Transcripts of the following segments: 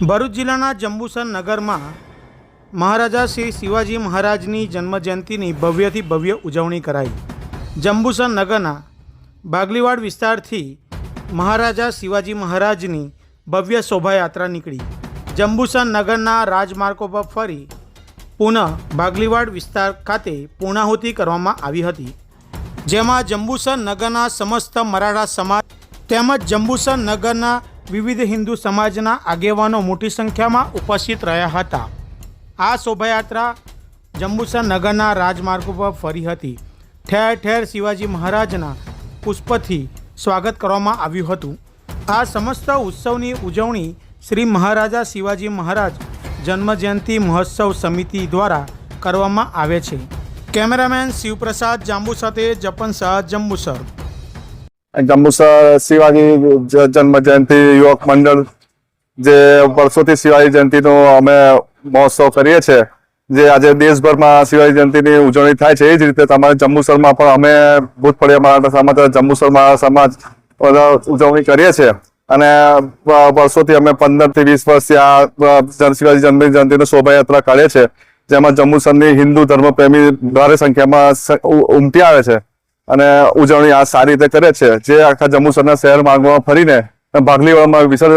ભરૂચ જિલ્લાના જંબુસર નગરમાં મહારાજા શ્રી શિવાજી મહારાજની જન્મજયંતિની ભવ્યથી ભવ્ય ઉજવણી કરાઈ. જંબુસર નગરના બાગલીવાડ વિસ્તારથી મહારાજા શિવાજી મહારાજની ભવ્ય શોભાયાત્રા નીકળી. જંબુસર નગરના રાજમાર્ગો પર ફરી પુનઃ બાગલીવાડ વિસ્તાર ખાતે પૂર્ણાહુતિ કરવામાં આવી હતી. જેમાં જંબુસર નગરના સમસ્ત મરાઠા સમાજ તેમજ જંબુસર નગરના વિવિધ હિન્દુ સમાજના આગેવાનો મોટી સંખ્યામાં ઉપસ્થિત રહ્યા હતા. આ શોભાયાત્રા જંબુસર નગરના રાજમાર્ગો પર ફરી હતી. ઠેર ઠેર શિવાજી મહારાજના પુષ્પથી સ્વાગત કરવામાં આવ્યું હતું. આ સમસ્ત ઉત્સવની ઉજવણી શ્રી મહારાજા શિવાજી મહારાજ જન્મજયંતિ મહોત્સવ સમિતિ દ્વારા કરવામાં આવે છે. કેમેરામેન શિવપ્રસાદ જાંબુ સાથે જપન શાહ જંબુસર. જંબુસર શિવાજી જન્મ જયંતિ યુવક મંડળ જે વર્ષોથી શિવાજી જયંતિનો અમે મહોત્સવ કરીએ છીએ. જે આજે દેશભરમાં શિવાજી જયંતિની ઉજવણી થાય છે, એ જ રીતે તમારે જંબુસરમાં પણ અમે ભૂતપડિયા મરાઠા સમાજ જંબુસર મરાઠા સમાજ ઉજવણી કરીએ છીએ. અને વર્ષોથી અમે પંદરથી વીસ વર્ષથી આ શિવાજી જન્મ જયંતિની શોભાયાત્રા કાઢીએ છીએ, જેમાં જંબુસરની હિન્દુ ધર્મપ્રેમી ભારે સંખ્યામાં ઉમટી આવે છે. અને ઉજવણી આ સારી રીતે કરે છે. જે આખા જંબુસરના શહેર માર્ગમાં ફરીને ભાગલીવાળામાં વિસર્જન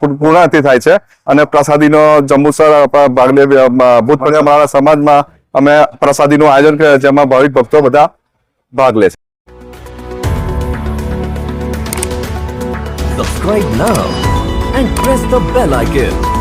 પૂર્ણાહતિ થાય છે. અને પ્રસાદીનો જંબુસર ભાગલી ભૂતપડિયા મારા સમાજમાં અમે પ્રસાદીનું આયોજન કરે જેમાં ભાવિક ભક્તો બધા ભાગ લે છે. Subscribe now and press the bell icon.